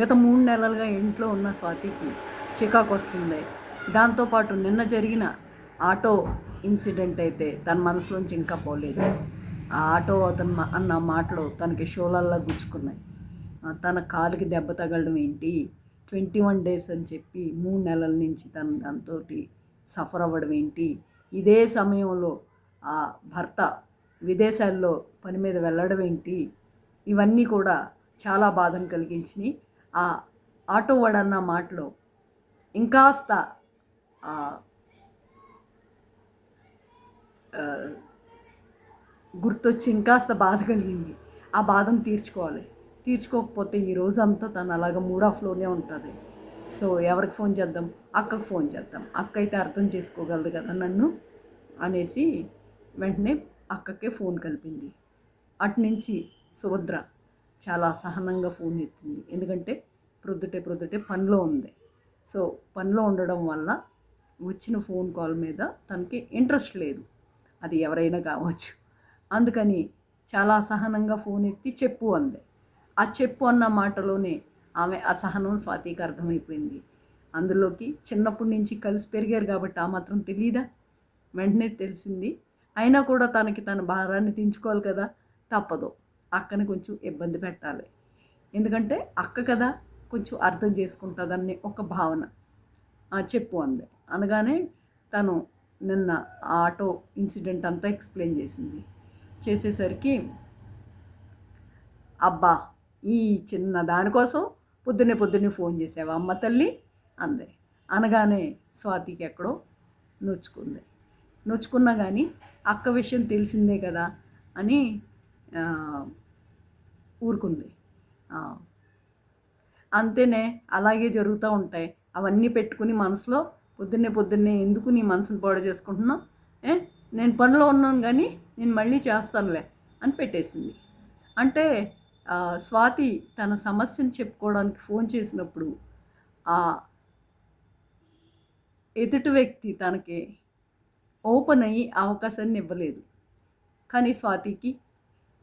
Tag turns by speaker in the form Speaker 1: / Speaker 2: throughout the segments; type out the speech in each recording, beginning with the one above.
Speaker 1: గత మూడు నెలలుగా ఇంట్లో ఉన్న స్వాతికి చికాకు వస్తుంది. దాంతోపాటు నిన్న జరిగిన ఆటో ఇన్సిడెంట్ అయితే తన మనసులోంచి ఇంకా పోలేదు. ఆ ఆటో అతను అన్న మాటలు తనకి షోలల్లా గుచ్చుకున్నాయి. తన కాలుకి దెబ్బ తగలడం ఏంటి? ట్వంటీ వన్ డేస్ అని చెప్పి మూడు నెలల నుంచి తను దాంతో సఫర్ అవ్వడం ఏంటి? ఇదే సమయంలో ఆ భర్త విదేశాల్లో పని మీద వెళ్ళడం ఏంటి? ఇవన్నీ కూడా చాలా బాధను కలిగించినాయి. ఆ ఆటో వాడన్న మాటలో ఇంకాస్త గుర్తొచ్చి ఇంకాస్త బాధ కలిగింది. ఆ బాధను తీర్చుకోవాలి. తీర్చుకోకపోతే ఈ రోజంతా తను అలాగ మూడ్ ఆఫ్లోనే ఉంటుంది. సో ఎవరికి ఫోన్ చేద్దాం? అక్కకు ఫోన్ చేద్దాం. అక్క అయితే అర్థం చేసుకోగలదు కదా నన్ను అనేసి వెంటనే అక్కకే ఫోన్ కలిపింది. అటు నుంచి సుభద్ర చాలా సహనంగా ఫోన్ ఎత్తింది. ఎందుకంటే ప్రొద్దుటే ప్రొద్దుటే పనిలో ఉంది. సో పనిలో ఉండడం వల్ల వచ్చిన ఫోన్ కాల్ మీద తనకి ఇంట్రెస్ట్ లేదు. అది ఎవరైనా కావచ్చు. అందుకని చాలా అసహనంగా ఫోన్ ఎత్తి చెప్పు అంది. ఆ చెప్పు అన్న మాటలోనే ఆమె అసహనం స్వాతికి అర్థమైపోయింది. అందులోకి చిన్నప్పటి నుంచి కలిసి పెరిగారు కాబట్టి ఆ మాత్రం తెలియదా వెంటనే తెలిసింది. అయినా కూడా తనకి తన భారాన్ని దించుకోవాలి కదా? తప్పదు. అక్కని కొంచెం ఇబ్బంది పెట్టాలి. ఎందుకంటే అక్క కదా? కొంచెం అర్థం చేసుకుంటుందని ఒక భావన. చెప్పు అంది. అనగానే తను నిన్న ఆటో ఇన్సిడెంట్ అంతా ఎక్స్ప్లెయిన్ చేసింది. చేసేసరికి అబ్బా ఈ చిన్న దానికోసం పొద్దున్నే పొద్దున్నే ఫోన్ చేసావా అమ్మ తల్లి? అంది. అనగానే స్వాతికి ఎక్కడో నొచ్చుకుంది. నొచ్చుకున్నా కానీ అక్క విషయం తెలిసిందే కదా అని ఊరుకుంది. అంతేనే అలాగే జరుగుతూ ఉంటాయి. అవన్నీ పెట్టుకుని మనసులో పొద్దున్నే పొద్దున్నే ఎందుకు నీ మనసును పాడు చేసుకుంటున్నావు? ఏ? నేను పనిలో ఉన్నాను కానీ నేను మళ్ళీ చేస్తానులే అని పెట్టేసింది. అంటే స్వాతి తన సమస్యను చెప్పుకోవడానికి ఫోన్ చేసినప్పుడు ఆ ఎదుటి వ్యక్తి తనకి ఓపెన్ అయ్యి అవకాశాన్ని ఇవ్వలేదు. కానీ స్వాతికి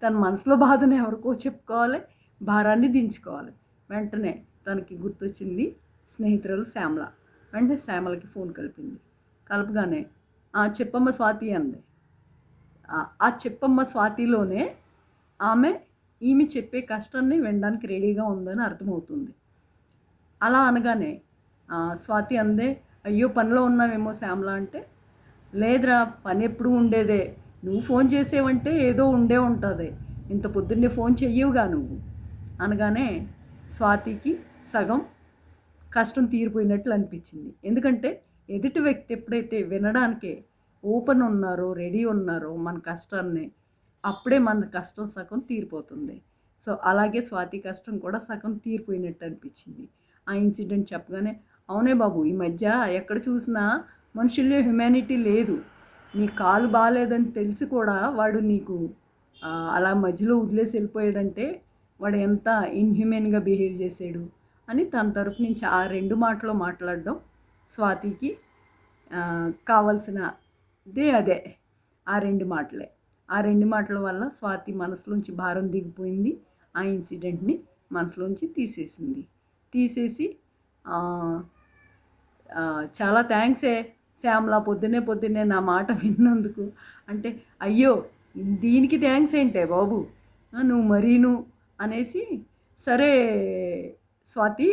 Speaker 1: తన మనసులో బాధను ఎవరికో చెప్పుకోవాలి భారాన్ని దించుకోవాలి. వెంటనే తనకి గుర్తొచ్చింది స్నేహితురాలు శ్యామల. వెంటనే శ్యామలకి ఫోన్ కలిపింది. కలపగానే "ఆ, చెప్పమ్మ స్వాతి అంది. "ఆ- చెప్పమ్మ స్వాతిలోనే ఆమె ఈమె చెప్పే కష్టాన్ని వినడానికి రెడీగా ఉందని అర్థమవుతుంది. అలా అనగానే స్వాతి అందే అయ్యో పనిలో ఉన్నావేమో శ్యామల అంటే లేదురా పని ఎప్పుడు ఉండేదే. నువ్వు ఫోన్ చేసేవంటే ఏదో ఉండే ఉంటుంది. ఇంత పొద్దున్నే ఫోన్ చెయ్యవుగా నువ్వు. అనగానే స్వాతికి సగం కష్టం తీరిపోయినట్లు అనిపించింది. ఎందుకంటే ఎదుటి వ్యక్తి ఎప్పుడైతే వినడానికే ఓపెన్ ఉన్నారో రెడీ ఉన్నారో మన కష్టాన్ని అప్పుడే మన కష్టం సగం తీరిపోతుంది. సో అలాగే స్వాతి కష్టం కూడా సగం తీరిపోయినట్టు అనిపించింది. ఆ ఇన్సిడెంట్ చెప్పగానే అవునే బాబు ఈ మధ్య ఎక్కడ చూసినా మనుషుల్లో హ్యుమానిటీ లేదు. నీ కాలు బాగాలేదని తెలిసి కూడా వాడు నీకు అలా మధ్యలో వదిలేసి వెళ్ళిపోయాడంటే వాడు ఎంత ఇన్హ్యూమెన్గా బిహేవ్ చేసాడు అని తన తరపు నుంచి ఆ రెండు మాటలు మాట్లాడడం స్వాతికి కావలసినదే అదే. ఆ రెండు మాటలే. ఆ రెండు మాటల వల్ల స్వాతి మనసులోంచి భారం దిగిపోయింది. ఆ ఇన్సిడెంట్ని మనసులోంచి తీసేసింది. తీసేసి చాలా థ్యాంక్సే శ్యామలా పొద్దున్నే పొద్దున్నే నా మాట విన్నందుకు. అంటే అయ్యో దీనికి థ్యాంక్స్ ఏంటే బాబు? నువ్వు మరీను అనేసి సరే స్వాతి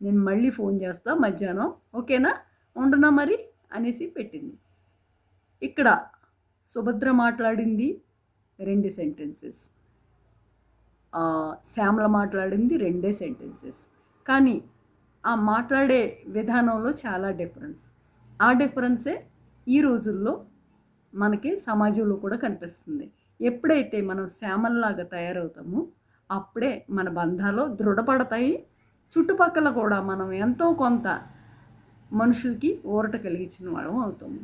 Speaker 1: నేను మళ్ళీ ఫోన్ చేస్తా మధ్యాహ్నం ఓకేనా? ఉండనా మరి? అనేసి పెట్టింది. ఇక్కడ సుభద్ర మాట్లాడింది రెండు సెంటెన్సెస్ శ్యామల మాట్లాడింది రెండే సెంటెన్సెస్ కానీ ఆ మాట్లాడే విధానంలో చాలా డిఫరెన్స్ ఆ డిఫరెన్సే ఈ రోజుల్లో మనకి సమాజంలో కూడా కనిపిస్తుంది. ఎప్పుడైతే మనం శ్యామల్లాగా తయారవుతామో అప్పుడే మన బంధాలు దృఢపడతాయి. చుట్టుపక్కల కూడా మనం ఎంతో కొంత మనుషులకి ఊరట కలిగించిన వాళ్ళం అవుతాము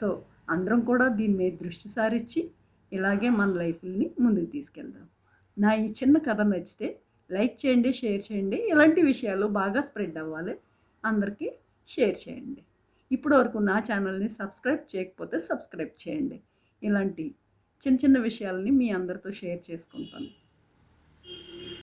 Speaker 1: సో అందరం కూడా దీని మీద దృష్టి సారించి ఇలాగే మన లైఫ్ని ముందుకు తీసుకెళ్దాం. నా ఈ చిన్న కథ నచ్చితే లైక్ చేయండి షేర్ చేయండి. ఇలాంటి విషయాలు బాగా స్ప్రెడ్ అవ్వాలి. అందరికీ షేర్ చేయండి. ఇప్పటి వరకు నా ఛానల్ని సబ్స్క్రైబ్ చేయకపోతే సబ్స్క్రైబ్ చేయండి. ఇలాంటి చిన్న చిన్న విషయాలని మీ అందరితో షేర్ చేసుకుంటాను.